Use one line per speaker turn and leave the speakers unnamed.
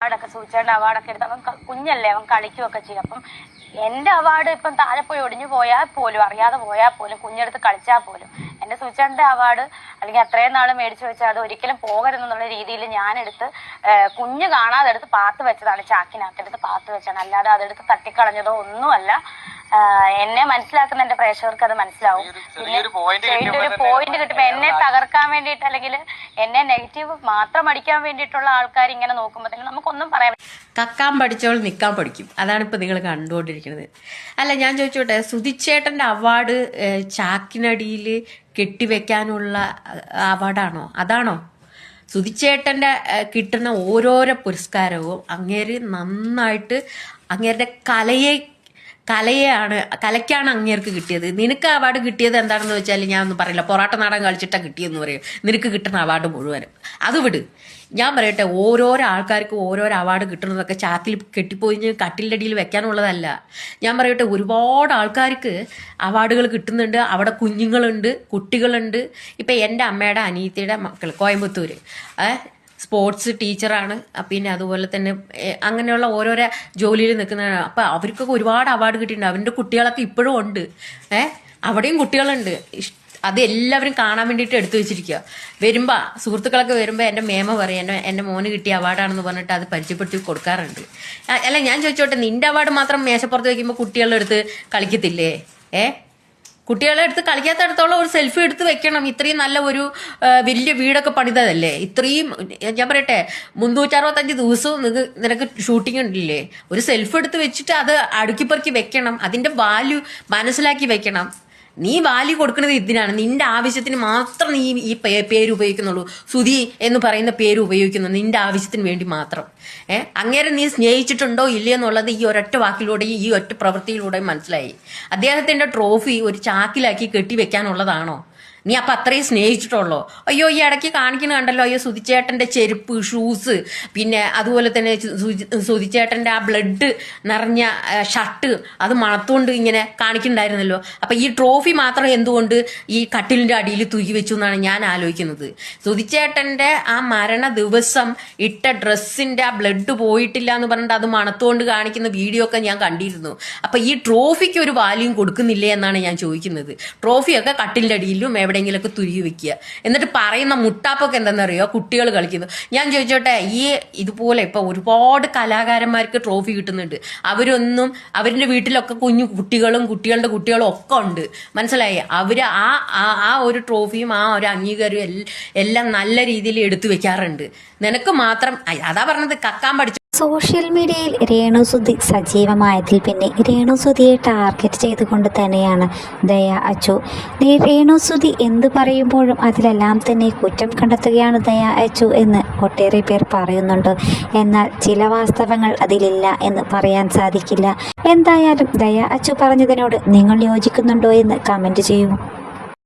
അവാർഡൊക്കെ സൂചിച്ചേണ്ട അവാർഡൊക്കെ എടുത്ത് അവൻ കുഞ്ഞല്ലേ അവൻ കളിക്കുകയൊക്കെ ചെയ്യും. അപ്പം എന്റെ അവാർഡ് ഇപ്പം താഴെ പോയി ഒടിഞ്ഞു പോയാൽ പോലും അറിയാതെ പോയാൽ പോലും കുഞ്ഞെടുത്ത് കളിച്ചാൽ പോലും എന്റെ സൂചിച്ചേണ്ട അവാർഡ് അല്ലെങ്കിൽ അത്രയും നാൾ മേടിച്ചു വെച്ചാൽ അത് ഒരിക്കലും പോകരുതെന്നുള്ള രീതിയിൽ ഞാനെടുത്ത് കുഞ്ഞ് കാണാതെ എടുത്ത് പാത്ത് വെച്ചതാണ് ചാക്കിനകത്തെടുത്ത് പാത്ത് വെച്ചാണ് അല്ലാതെ അതെടുത്ത് തട്ടിക്കളഞ്ഞതോ ഒന്നുമല്ല. എന്നെ മനസ്സിലാക്കുന്ന എന്റെ പ്രേക്ഷകർക്ക് അത് മനസ്സിലാവും. പിന്നെ ഒരു പോയിന്റ് കിട്ടുമ്പോ എന്നെ തകർക്കാൻ വേണ്ടിയിട്ട് അല്ലെങ്കിൽ എന്നെ നെഗറ്റീവ് മാത്രം അടിക്കാൻ വേണ്ടിയിട്ടുള്ള ആൾക്കാർ ഇങ്ങനെ നോക്കുമ്പോൾ തന്നെ നമുക്കൊന്നും പറയാൻ
കക്കാൻ പഠിച്ചവൾ നിൽക്കാൻ പഠിക്കും. അതാണ് ഇപ്പൊ നിങ്ങൾ കണ്ടുകൊണ്ടിരിക്കുന്നത്. അല്ല ഞാൻ ചോദിച്ചോട്ടെ സുധിച്ചേട്ടന്റെ അവാർഡ് ചാക്കിനടിയിൽ കെട്ടിവെക്കാനുള്ള അവാർഡാണോ അതാണോ? സുധിച്ചേട്ടന്റെ കിട്ടുന്ന ഓരോരോ പുരസ്കാരവും അങ്ങേര് നന്നായിട്ട് അങ്ങേരുടെ കലയെ കലയാണ് കലയ്ക്കാണ് അങ്ങേർക്ക് കിട്ടിയത്. നിനക്ക് അവാർഡ് കിട്ടിയത് എന്താണെന്ന് വെച്ചാൽ ഞാൻ ഒന്നും പറയില്ല. പൊറാട്ട നാടകം കളിച്ചിട്ടാ കിട്ടിയെന്ന് പറയും. നിനക്ക് കിട്ടുന്ന അവാർഡ് മുഴുവനും. അത് വിട്. ഞാൻ പറയട്ടെ ഓരോരോ ആൾക്കാർക്ക് ഓരോരോ അവാർഡ് കിട്ടുന്നതൊക്കെ ചാക്കിൽ കെട്ടിപ്പോയി കട്ടിലിന്റെ അടിയിൽ വെക്കാനുള്ളതല്ല. ഞാൻ പറയട്ടെ ഒരുപാട് ആൾക്കാർക്ക് അവാർഡുകൾ കിട്ടുന്നുണ്ട്. അവിടെ കുഞ്ഞുങ്ങളുണ്ട് കുട്ടികളുണ്ട്. ഇപ്പം എന്റെ അമ്മയുടെ അനിയത്തിയുടെ മക്കൾ കോയമ്പത്തൂർ സ്പോർട്സ് ടീച്ചറാണ്. പിന്നെ അതുപോലെ തന്നെ അങ്ങനെയുള്ള ഓരോരോ ജോലിയിൽ നിൽക്കുന്നതാണ്. അപ്പം അവർക്കൊക്കെ ഒരുപാട് അവാർഡ് കിട്ടിയിട്ടുണ്ട്. അവരുടെ കുട്ടികളൊക്കെ ഇപ്പോഴും ഉണ്ട്. ഏഹ് അവിടെയും കുട്ടികളുണ്ട്. അത് എല്ലാവരും കാണാൻ വേണ്ടിയിട്ട് എടുത്തു വെച്ചിരിക്കുക വരുമ്പോൾ സുഹൃത്തുക്കളൊക്കെ വരുമ്പോൾ എന്റെ മേമ പറയും എന്റെ എന്റെ മോന് കിട്ടിയ അവാർഡാണെന്ന് പറഞ്ഞിട്ട് അത് പരിചയപ്പെടുത്തി കൊടുക്കാറുണ്ട്. അല്ല ഞാൻ ചോദിച്ചോട്ടെ നിന്റെ അവാർഡ് മാത്രം മേശപ്പുറത്ത് വയ്ക്കുമ്പോൾ കുട്ടികളുടെ അടുത്ത് കളിക്കത്തില്ലേ? ഏ കുട്ടികളെ എടുത്ത് കളിക്കാത്തടത്തോളം ഒരു സെൽഫി എടുത്ത് വെക്കണം. ഇത്രയും നല്ല ഒരു വലിയ വീടൊക്കെ പണിതതല്ലേ? ഇത്രയും ഞാൻ പറയട്ടെ മുന്നൂറ്ററുപത്തഞ്ച് ദിവസവും നിനക്ക് ഷൂട്ടിംഗ് ഉണ്ടില്ലേ? ഒരു സെൽഫി എടുത്ത് വെച്ചിട്ട് അത് അടുക്കിപ്പറക്കി വെക്കണം. അതിന്റെ വാല്യൂ മനസ്സിലാക്കി വെക്കണം. നീ വാല്യൂ കൊടുക്കുന്നത് ഇതിനാണ്. നിന്റെ ആവശ്യത്തിന് മാത്രം നീ ഈ പേര് ഉപയോഗിക്കുന്നുള്ളൂ. സുധി എന്ന് പറയുന്ന പേര് ഉപയോഗിക്കുന്നു നിന്റെ ആവശ്യത്തിന് വേണ്ടി മാത്രം. ഏ? അങ്ങേരെ നീ സ്നേഹിച്ചിട്ടുണ്ടോ ഇല്ലയെന്നുള്ളത് ഈ ഒരൊറ്റ വാക്കിലൂടെയും ഈ ഒറ്റ പ്രവൃത്തിയിലൂടെയും മനസ്സിലായി. അദ്ദേഹത്തിന്റെ ട്രോഫി ഒരു ചാക്കിലാക്കി കെട്ടിവെക്കാനുള്ളതാണോ? നീ അപ്പം അത്രയും സ്നേഹിച്ചിട്ടുള്ളോ? അയ്യോ ഈ ഇടയ്ക്ക് കാണിക്കുന്ന കണ്ടല്ലോ അയ്യോ സുതിച്ചേട്ടന്റെ ചെരുപ്പ് ഷൂസ് പിന്നെ അതുപോലെ തന്നെ സുതിച്ചേട്ടന്റെ ആ ബ്ലഡ് നിറഞ്ഞ ഷർട്ട് അത് മണത്തുകൊണ്ട് ഇങ്ങനെ കാണിക്കുന്നുണ്ടായിരുന്നല്ലോ. അപ്പം ഈ ട്രോഫി മാത്രം എന്തുകൊണ്ട് ഈ കട്ടിലിന്റെ അടിയിൽ തൂക്കി വെച്ചു എന്നാണ് ഞാൻ ആലോചിക്കുന്നത്. സുതിച്ചേട്ടന്റെ ആ മരണ ദിവസം ഇട്ട ഡ്രസ്സിന്റെ ആ ബ്ലഡ് പോയിട്ടില്ല എന്ന് പറഞ്ഞിട്ട് അത് മണത്തുകൊണ്ട് കാണിക്കുന്ന വീഡിയോ ഒക്കെ ഞാൻ കണ്ടിരുന്നു. അപ്പം ഈ ട്രോഫിക്ക് ഒരു വാല്യൂം കൊടുക്കുന്നില്ലേ എന്നാണ് ഞാൻ ചോദിക്കുന്നത്. ട്രോഫിയൊക്കെ കട്ടിലിന്റെ അടിയിലും എവിടെയെങ്കിലുമൊക്കെ തുരുകി വെക്കുക. എന്നിട്ട് പറയുന്ന മുട്ടാപ്പൊക്കെ എന്താണെന്നറിയോ കുട്ടികൾ കളിക്കുന്നു. ഞാൻ ചോദിച്ചോട്ടെ ഈ ഇതുപോലെ ഇപ്പൊ ഒരുപാട് കലാകാരന്മാർക്ക് ട്രോഫി കിട്ടുന്നുണ്ട്. അവരൊന്നും അവരുടെ വീട്ടിലൊക്കെ കുഞ്ഞു കുട്ടികളും കുട്ടികളുടെ കുട്ടികളും ഒക്കെ ഉണ്ട്. മനസ്സിലായി? അവർ ആ- ആ ഒരു ട്രോഫിയും ആ ഒരു അംഗീകാരവും എല്ലാം നല്ല രീതിയിൽ എടുത്തു വെക്കാറുണ്ട്. നിനക്ക് മാത്രം അതാ പറഞ്ഞത് കക്കാൻ പഠിച്ചു
സോഷ്യൽ മീഡിയയിൽ രേണുസുതി സജീവമായതിൽ പിന്നെ രേണുസുതിയെ ടാർഗറ്റ് ചെയ്തുകൊണ്ട് തന്നെയാണ് ദയ അച്ചു. രേണുസുതി എന്ത് പറയുമ്പോഴും അതിലെല്ലാം തന്നെ കുറ്റം കണ്ടെത്തുകയാണ് ദയ അച്ചു എന്ന് ഒട്ടേറെ പേർ പറയുന്നുണ്ട്. എന്നാൽ ചില വാസ്തവങ്ങൾ അതിലില്ല എന്ന് പറയാൻ സാധിക്കില്ല. എന്തായാലും ദയ അച്ചു പറഞ്ഞതിനോട് നിങ്ങൾ യോജിക്കുന്നുണ്ടോ എന്ന് കമന്റ് ചെയ്യൂ.